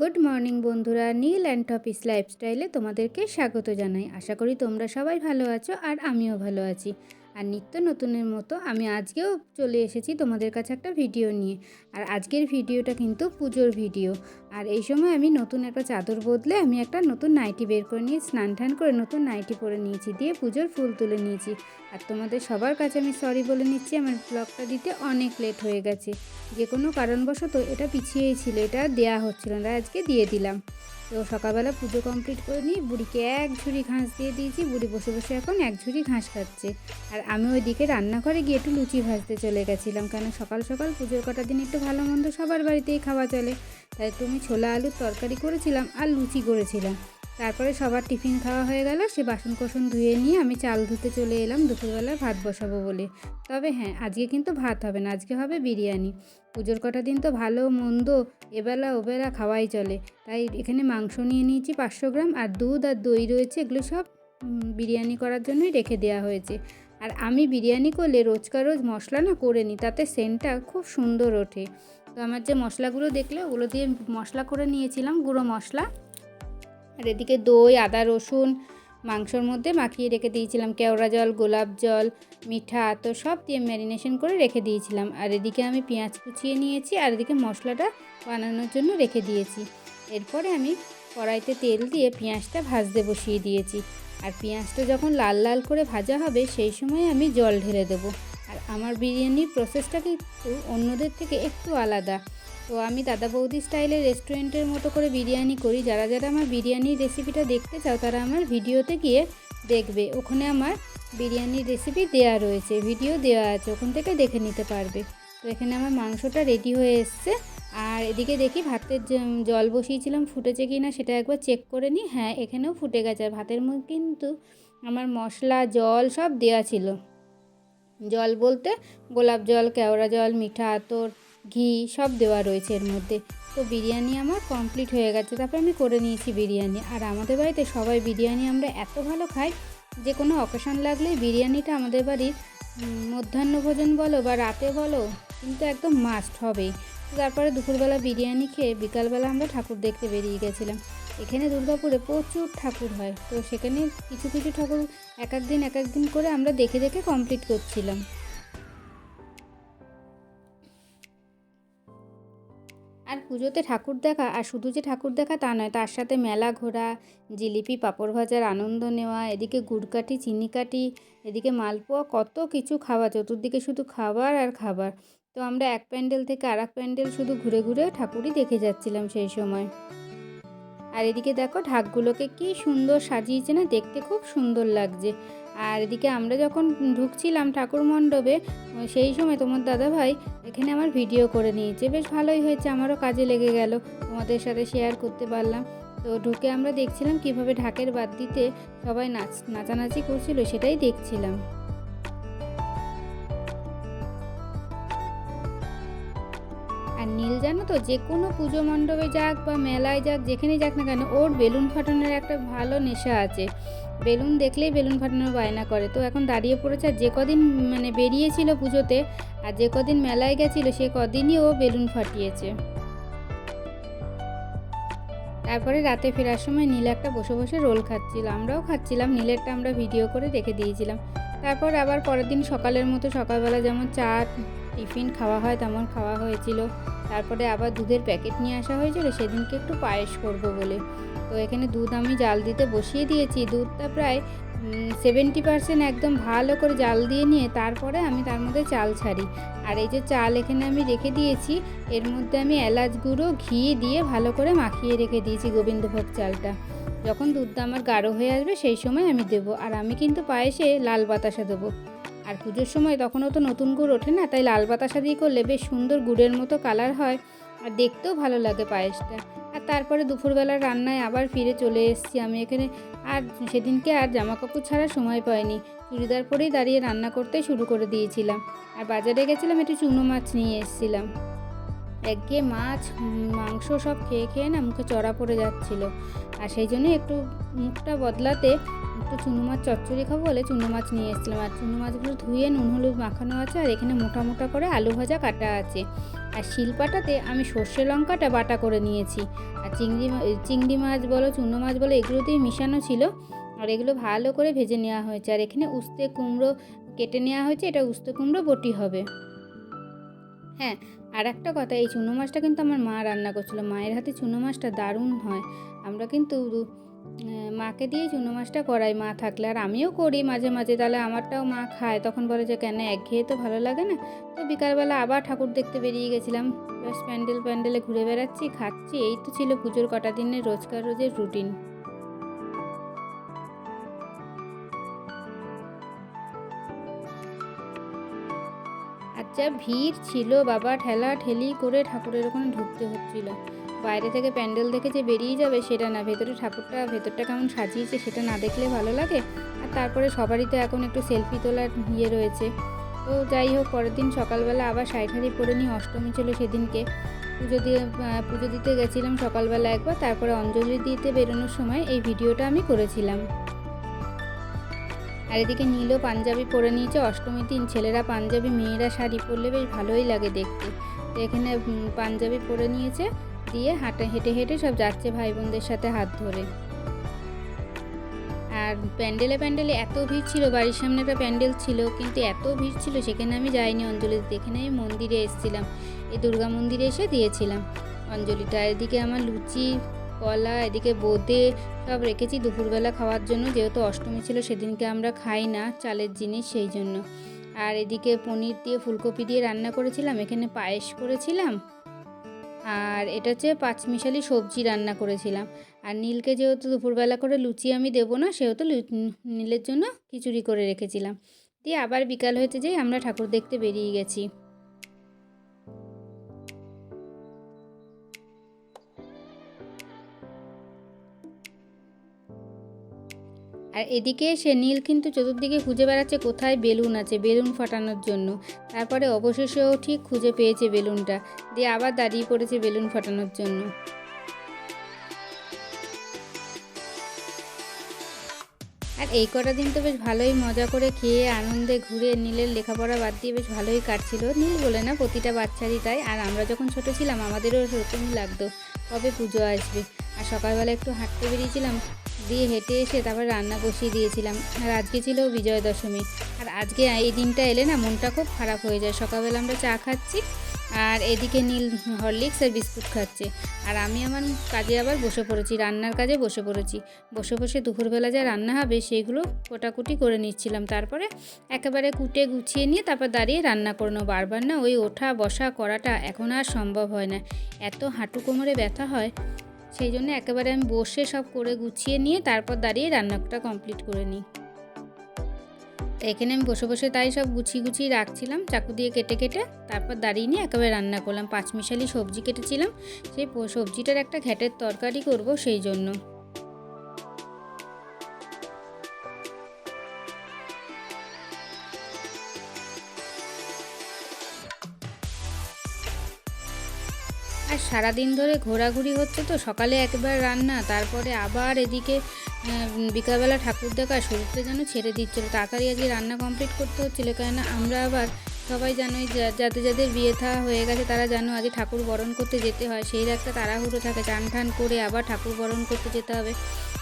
Good morning বন্ধুরা, নীল and টপিস লাইফস্টাইলে তোমাদেরকে স্বাগত জানাই। আশা করি তোমরা সবাই ভালো আছো আর আমিও ভালো আছি। আর নিত্য নতুনের মতো আমি আজকেও চলে এসেছি তোমাদের কাছে একটা ভিডিও নিয়ে। আর আজকের ভিডিওটা কিন্তু পুজোর ভিডিও। আর এই সময় আমি নতুন একটা চাদর বদলে আমি একটা নতুন নাইটি বের করে নিয়ে, স্নান টান করে নতুন নাইটি পরে নিয়েছি, দিয়ে পুজোর ফুল তুলে নিয়েছি। আর তোমাদের সবার কাছে আমি সরি বলে নিচ্ছি, আমার ব্লগটা দিতে অনেক লেট হয়ে গেছে। যে কোনো কারণবশত এটা পিছিয়েই ছিল, এটা দেয়া হচ্ছিল না, আজকে দিয়ে দিলাম। তো সকালবেলা পুজো কমপ্লিট করে নিই বুড়িকে এক ঝুড়ি ঘাস দিয়ে দিয়েছি। বুড়ি বসে বসে এখন এক ঝুড়ি ঘাস খাচ্ছে। আর আমি ওইদিকে রান্নাঘরে গিয়ে একটু লুচি ভাজতে চলে গেছিলাম। কেন সকাল সকাল পুজোর কটা দিন একটু ভালো মন্দ সবার বাড়িতেই খাওয়া চলে। তাই তুমি ছোলা আলুর তরকারি করেছিলাম আর লুচি করেছিলাম। তারপরে সবার টিফিন খাওয়া হয়ে গেল। সে বাসন কোসন ধুয়ে নিয়ে আমি চাল ধুতে চলে এলাম। দুপুরবেলা ভাত বসাবো বলে। তবে হ্যাঁ আজকে কিন্তু ভাত হবে না, আজকে হবে বিরিয়ানি। পুজোর কটা দিন তো ভালো, মন্দ, এবেলা ওবেলা খাওয়াই চলে। তাই এখানে মাংস নিয়ে নিয়েছি পাঁচশো গ্রাম আর দুধ আর দই রয়েছে, এগুলো সব বিরিয়ানি করার জন্যই রেখে দেওয়া হয়েছে। আর আমি বিরিয়ানি করলে রোজকার রোজ মশলা না করে নিই, তাতে সেন্টটা খুব সুন্দর ওঠে। তো আমার যে মশলাগুলো দেখলে, ওগুলো দিয়ে মশলা করে নিয়েছিলাম, গুঁড়ো মশলা। আর এদিকে দই, আদা, রসুন মাংসর মধ্যে মাখিয়ে রেখে দিয়েছিলাম। কেওড়া জল, গোলাপ জল, মিঠা তো সব দিয়ে ম্যারিনেশন করে রেখে দিয়েছিলাম। আর এদিকে আমি পেঁয়াজ কুচিয়ে নিয়েছি আর এদিকে মশলাটা বানানোর জন্য রেখে দিয়েছি। এরপরে আমি কড়াইতে তেল দিয়ে পেঁয়াজটা ভাজতে বসিয়ে দিয়েছি। আর পেঁয়াজটা যখন লাল লাল করে ভাজা হবে সেই সময় আমি জল ঢেলে দেবো। আর আমার বিরিয়ানির প্রসেসটা কিন্তু অন্যদের থেকে একটু আলাদা। তো আমি দাদা বৌদি স্টাইলে রেস্টুরেন্টের মতো করে বিরিয়ানি করি। যারা যারা আমার বিরিয়ানির রেসিপিটা দেখতে চাও, তারা আমার ভিডিওতে গিয়ে দেখবে। ওখানে আমার বিরিয়ানির রেসিপি দেওয়া রয়েছে ভিডিও দেওয়া আছে, ওখান থেকে দেখে নিতে পারবে। তো এখানে আমার মাংসটা রেডি হয়ে এসছে। আর এদিকে দেখি ভাতের জল বসিয়েছিলাম, ফুটেছে কি না সেটা একবার চেক করে নিই। হ্যাঁ এখানেও ফুটে গেছে। আর ভাতের মধ্যে কিন্তু আমার মশলা, জল সব দেওয়া ছিল। জল বলতে গোলাপ জল, কেওড়া জল, মিঠা আতর ঘি সব দেওয়া রয়েছে এর মধ্যে। তো বিরিয়ানি আমার কমপ্লিট হয়ে গেছে। তারপর আমি করে নিয়েছি বিরিয়ানি। আর আমাদের বাড়িতে সবাই বিরিয়ানি আমরা এত ভালো খাই, যে কোনো অকেশন লাগলে বিরিয়ানিটা আমাদের বাড়ির মধ্যাহ্নভোজন বলো বা রাতে বলো, কিন্তু একদম মাস্ট হবেই। তারপরে দুপুরবেলা বিরিয়ানি খেয়ে বিকালবেলা আমরা ঠাকুর দেখতে বেরিয়ে গেছিলাম। এখানে দুর্গাপুরে প্রচুর ঠাকুর হয়। তো সেখানে কিছু কিছু ঠাকুর এক এক দিন, এক এক দিন করে আমরা দেখে দেখে কমপ্লিট করছিলাম। আর পুজোতে ঠাকুর দেখা, আর শুধু যে ঠাকুর দেখা তা নয়, তার সাথে মেলা ঘোরা, জিলিপি, পাঁপড় ভাজার আনন্দ নেওয়া, এদিকে গুড়কাঠি, চিনিকাঠি, এদিকে মালপোয়া, কত কিছু খাওয়া, চতুর্দিকে শুধু খাবার আর খাবার। তো আমরা এক প্যান্ডেল থেকে আর এক প্যান্ডেল শুধু ঘুরে ঘুরে ঠাকুরই দেখে যাচ্ছিলাম সেই সময়। আর এদিকে দেখো ঢাকগুলোকে কি সুন্দর সাজিয়েছে না, দেখতে খুব সুন্দর লাগছে। আর এদিকে আমরা যখন ঢুকছিলাম ঠাকুর মণ্ডপে সেই সময় তোমার দাদাভাই এখানে আমার ভিডিও করে নিয়েছে। বেশ ভালোই হয়েছে, আমারও কাজে লেগে গেল। তোমাদের সাথে শেয়ার করতে পারলাম। তো ঢুকে আমরা দেখছিলাম কীভাবে ঢাকের বাদ দিতে সবাই নাচ, নাচানাচি করছিল, সেটাই দেখছিলাম। নীল, জানো তো? যে কোনো পুজো মণ্ডপে যাক বা মেলায় যাক, যেখানেই যাক না কেন, ওর বেলুন ফাটানোর একটা ভালো নেশা আছে। বেলুন দেখলেই বেলুন ফাটানোর বায়না করে। তো এখন দাঁড়িয়ে পড়েছে আর যে কদিন মানে বেরিয়েছিল পুজোতে আর যে কদিন মেলায় গেছিল, সে কদিনই ও বেলুন ফাটিয়েছে। তারপরে রাতে ফেরার সময় নীল একটা বসে বসে রোল খাচ্ছিল। আমরাও খাচ্ছিলাম, নীলেরটা আমরা ভিডিও করে রেখে দিয়েছিলাম। তারপর আবার পরের দিন সকালের মতো সকালবেলা যেমন চা টিফিন খাওয়া হয়, তেমন খাওয়া হয়েছিল। তারপরে আবার দুধের প্যাকেট নিয়ে আসা হয়েছিল, সেদিনকে একটু পায়েস করব বলে। তো এখানে দুধ আমি জাল দিতে বসিয়ে দিয়েছি। দুধটা প্রায় সেভেন্টি পার্সেন্ট একদম ভালো করে জাল দিয়ে নিয়ে তারপরে আমি তার মধ্যে চাল ছাড়ি। আর এই যে চাল এখানে আমি রেখে দিয়েছি, এর মধ্যে আমি এলাচ গুঁড়ো, ঘি দিয়ে ভালো করে মাখিয়ে রেখে দিয়েছি গোবিন্দভোগ চালটা। যখন দুধটা আমার গাঢ় হয়ে আসবে, সেই সময় আমি দেবো। আর আমি কিন্তু পায়েসে লাল বাতাসা দেবো। আর পুজোর সময় তখনও তো নতুন গুড় ওঠে না, তাই লাল বাতাসা দিয়ে করলে বেশ সুন্দর গুড়ের মতো কালার হয় আর দেখতেও ভালো লাগে পায়েসটা। আর তারপরে দুপুরবেলার রান্নায় আবার ফিরে চলে এসেছি আমি এখানে। আর সেদিনকে আর জামা কাপড় ছাড়া সময় পাইনি, চুড়িদার পরেই দাঁড়িয়ে রান্না করতে শুরু করে দিয়েছিলাম। আর বাজারে গেছিলাম একটু চুনো মাছ নিয়ে এসেছিলাম। একঘেয়ে মাছ, মাংস সব খেয়ে খেয়ে না মুখে চড়া পড়ে যাচ্ছিল। আর সেই জন্য একটু মুখটা বদলাতে একটু চুনো মাছ চচ্চড়ি খাব বলে চুনো মাছ নিয়ে এসেছিলাম। আর চুনো মাছগুলো ধুয়ে নুন, হলুদ মাখানো আছে আর এখানে মোটা মোটা করে আলু ভাজা কাটা আছে। আর শিলপাটাতে আমি সর্ষে লঙ্কাটা বাটা করে নিয়েছি। আর চিংড়ি চিংড়ি মাছ বলো, চুনো মাছ বলো, এগুলোতেই মিশানো ছিল। আর এগুলো ভালো করে ভেজে নেওয়া হয়েছে। আর এখানে উস্তে কুমড়ো কেটে নেওয়া হয়েছে, এটা উস্তে কুমড়ো বটি হবে। হ্যাঁ আর একটা কথা, এই চুনো মাছটা কিন্তু আমার মা রান্না করছিল। মায়ের হাতে চুনো মাছটা দারুণ হয়। আমরা কিন্তু মাকে দিয়ে চুনো মাছটা করাই। মা থাকলে আর আমিও করি মাঝে মাঝে। তাহলে আমারটাও মা খায়। তখন বলে যে, কেন একঘেয়ে তো ভালো লাগে না? তো বিকালবেলা আবার ঠাকুর দেখতে বেরিয়ে গেছিলাম। ব্যাস, প্যান্ডেল, প্যান্ডেলে ঘুরে বেড়াচ্ছি, খাচ্ছি। এই তো ছিল পুজোর কটা দিনের রোজকার রোজের রুটিন। যা ভিড় ছিল, বাবা ঠেলা ঠেলি করে ঠাকুরের ওখানে ঢুকতে হচ্ছিল। বাইরে থেকে প্যান্ডেল দেখে যে বেরিয়ে যাবে সেটা না, ভেতরে ঠাকুরটা, ভেতরটা কেমন সাজিয়েছে সেটা না দেখলে ভালো লাগে? আর তারপরে সবারই তো এখন একটু সেলফি তোলার ইয়ে রয়েছে। তো যাই হোক, পরের দিন সকালবেলা আবার শাড়ি পরে নিয়ে অষ্টমী ছিল সেদিনকে। পুজো দিয়ে পুজো দিতে গেছিলাম সকালবেলা একবার, তারপরে অঞ্জলি দিতে বেরোনোর সময় এই ভিডিওটা আমি করেছিলাম। আর এদিকে নীলও পাঞ্জাবি পরে নিয়েছে অষ্টমীর দিন ছেলেরা পাঞ্জাবি, মেয়েরা শাড়ি পরলে বেশ ভালোই লাগে দেখতে। তো এখানে পাঞ্জাবি পরে নিয়েছে দিয়ে হাঁটা, হেঁটে হেঁটে সব যাচ্ছে ভাই বোনদের সাথে হাত ধরে। আর প্যান্ডেলে প্যান্ডেলে এত ভিড় ছিল, বাড়ির সামনে একটা প্যান্ডেল ছিল, কিন্তু এত ভিড় ছিল সেখানে আমি যাইনি অঞ্জলি দিতে এখানে আমি মন্দিরে এসেছিলাম, এই দুর্গা মন্দিরে এসে দিয়েছিলাম। অঞ্জলিটা এদিকে আমার লুচি, কলা, এদিকে বোঁদে সব রেখেছি দুপুরবেলা খাওয়ার জন্য, যেহেতু অষ্টমী ছিল সেদিনকে আমরা খাই না চালের জিনিস সেই জন্য। আর এদিকে পনির দিয়ে ফুলকপি দিয়ে রান্না করেছিলাম, এখানে পায়েস করেছিলাম। আর এটা হচ্ছে পাঁচমিশালি সবজি রান্না করেছিলাম। আর নীলকে যেহেতু দুপুরবেলা করে লুচি আমি দেবো না, সেহেতু নীলের জন্য খিচুড়ি করে রেখেছিলাম। দিয়ে আবার বিকাল হয়েছে যে আমরা ঠাকুর দেখতে বেরিয়ে গেছি। আর এদিকে সে নীল কিন্তু চতুর্দিকে খুঁজে বেড়াচ্ছে কোথায় বেলুন আছে, বেলুন ফাটানোর জন্য। তারপরে অবশেষেও ঠিক খুঁজে পেয়েছে বেলুনটা, দিয়ে আবার দাঁড়িয়ে পড়েছে বেলুন ফাটানোর জন্য। আর এই কটা দিন তো বেশ ভালোই মজা করে খেয়ে, আনন্দে ঘুরে নীলের লেখাপড়া বাদ দিয়ে বেশ ভালোই কাটছিল। নীল বলে, না, প্রতিটা বাচ্চারই তাই। আর আমরা যখন ছোট ছিলাম, আমাদেরও সেরকমই লাগতো। কবে পুজো আসবে? আর সকালবেলা একটু হাঁটতে বেরিয়েছিলাম দিয়ে হেঁটে এসে তারপর রান্না বসিয়ে দিয়েছিলাম। আর আজকে ছিল বিজয় দশমী আর আজকে এই দিনটা এলে না মনটা খুব খারাপ হয়ে যায়। সকালবেলা আমরা চা খাচ্ছি, আর এদিকে নীল হরলিক্স আর বিস্কুট খাচ্ছে। আর আমি আমার কাজে আবার বসে পড়েছি, রান্নার কাজে বসে পড়েছি। বসে বসে দুপুরবেলা যা রান্না হবে সেইগুলো কোটাকুটি করে নিচ্ছিলাম। তারপরে একেবারে কুটে গুছিয়ে নিয়ে তারপর দাঁড়িয়ে রান্না করে নেব। বারবার না ওই ওঠা বসা করাটা এখন আর সম্ভব হয় না। এত হাঁটু কোমরে ব্যথা হয় সেই জন্য একেবারে আমি বসে সব করে গুছিয়ে নিয়ে তারপর দাঁড়িয়ে রান্নাটা কমপ্লিট করে নিই। এখানে আমি বসে বসে তাই সব গুছিয়ে গুছিয়ে রাখছিলাম, চাকু দিয়ে কেটে কেটে তারপর দাঁড়িয়ে নিয়ে একেবারে রান্না করলাম। পাঁচমিশালি সবজি কেটেছিলাম, সেই সবজিটার একটা ঘ্যাটের তরকারি করব সেই জন্য। আর সারাদিন ধরে ঘোরাঘুরি হচ্ছে তো, সকালে একবার রান্না, তারপরে আবার এদিকে বিকালবেলা ঠাকুর দেখা শরীরটা যেন ছেড়ে দিচ্ছিল তাড়াতাড়ি আজকে রান্না কমপ্লিট করতে হচ্ছিল, কেননা আমরা আবার সবাই জানোই যাদের যাদের বিয়ে থা হয়ে গেছে, তারা জানো আগে ঠাকুর বরণ করতে যেতে হয়। সেই একটা তাড়াহুড়ো থাকে চান ঠান করে আবার ঠাকুর বরণ করতে যেতে হবে।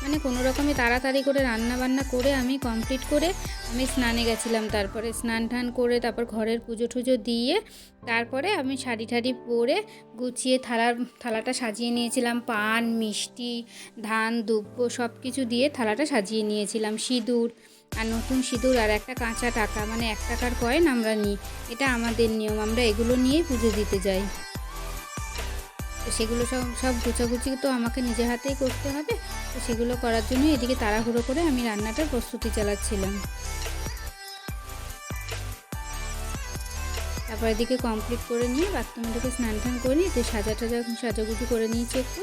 মানে কোনো রকমে তাড়াতাড়ি করে রান্না বান্না করে আমি কমপ্লিট করে আমি স্নানে গেছিলাম। তারপরে স্নান টান করে তারপর ঘরের পুজো টুজো দিয়ে তারপরে আমি শাড়ি ঠাড়ি পরে গুছিয়ে থালার থালাটা সাজিয়ে নিয়েছিলাম। পান, মিষ্টি, ধান দুব্য সব কিছু দিয়ে থালাটা সাজিয়ে নিয়েছিলাম। সিঁদুর আর নতুন সিঁদুর আর একটা কাঁচা টাকা মানে এক টাকার কয়েন আমরা নিই। এটা আমাদের নিয়ম, আমরা এগুলো নিয়েই পুজো দিতে যাই। সেগুলো সব সব গুছাগুছি তো আমাকে নিজে হাতেই করতে হবে। তো সেগুলো করার জন্য এদিকে তাড়াহুড়ো করে আমি রান্নাটার প্রস্তুতি চালাচ্ছিলাম। তারপর এদিকে কমপ্লিট করে নিয়ে বাথরুমটাকে স্নান টান করে নিয়ে যে সাজা টাজা সাজাগুজি করে নিয়েছি একটু।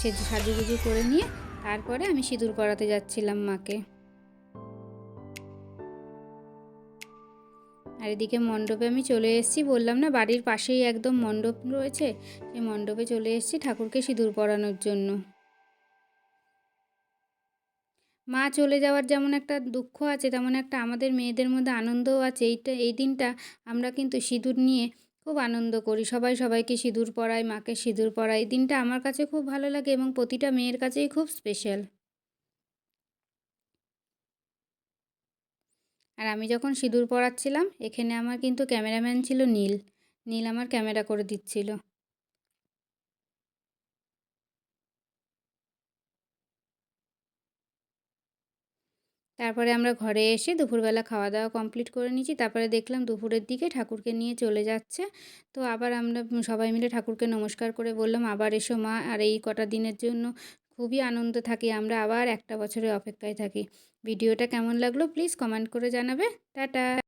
সে সাজুগুজি করে নিয়ে তারপরে আমি সিঁদুর পরাতে যাচ্ছিলাম মাকে। আর এদিকে মণ্ডপে আমি চলে এসেছি, বললাম না বাড়ির পাশেই একদম মণ্ডপ রয়েছে, সেই মণ্ডপে চলে এসেছি ঠাকুরকে সিঁদুর পরানোর জন্য। মা চলে যাওয়ার যেমন একটা দুঃখ আছে, তেমন একটা আমাদের মেয়েদের মধ্যে আনন্দও আছে। এইটা, এই দিনটা আমরা কিন্তু সিঁদুর নিয়ে খুব আনন্দ করি। সবাই সবাইকে সিঁদুর পরায় মাকে সিঁদুর পরায় দিনটা আমার কাছে খুব ভালো লাগে এবং প্রতিটা মেয়ের কাছেই খুব স্পেশাল আর আমি যখন সিঁদুর পরাচ্ছিলাম, এখানে আমার কিন্তু ক্যামেরাম্যান ছিল নীল। নীল আমার ক্যামেরা করে দিচ্ছিল। তারপরে আমরা ঘরে এসে দুপুরবেলা খাওয়া দাওয়া কমপ্লিট করে নিয়েছি। তারপরে দেখলাম দুপুরের দিকে ঠাকুরকে নিয়ে চলে যাচ্ছে। তো আবার আমরা সবাই মিলে ঠাকুরকে নমস্কার করে বললাম, আবার এসো মা। আর এই কটা দিনের জন্য খুবই আনন্দ থাকি। আমরা আবার একটা বছরের অপেক্ষায় থাকি। ভিডিওটা কেমন লাগল প্লিজ কমেন্ট করে জানাবে। টাটা!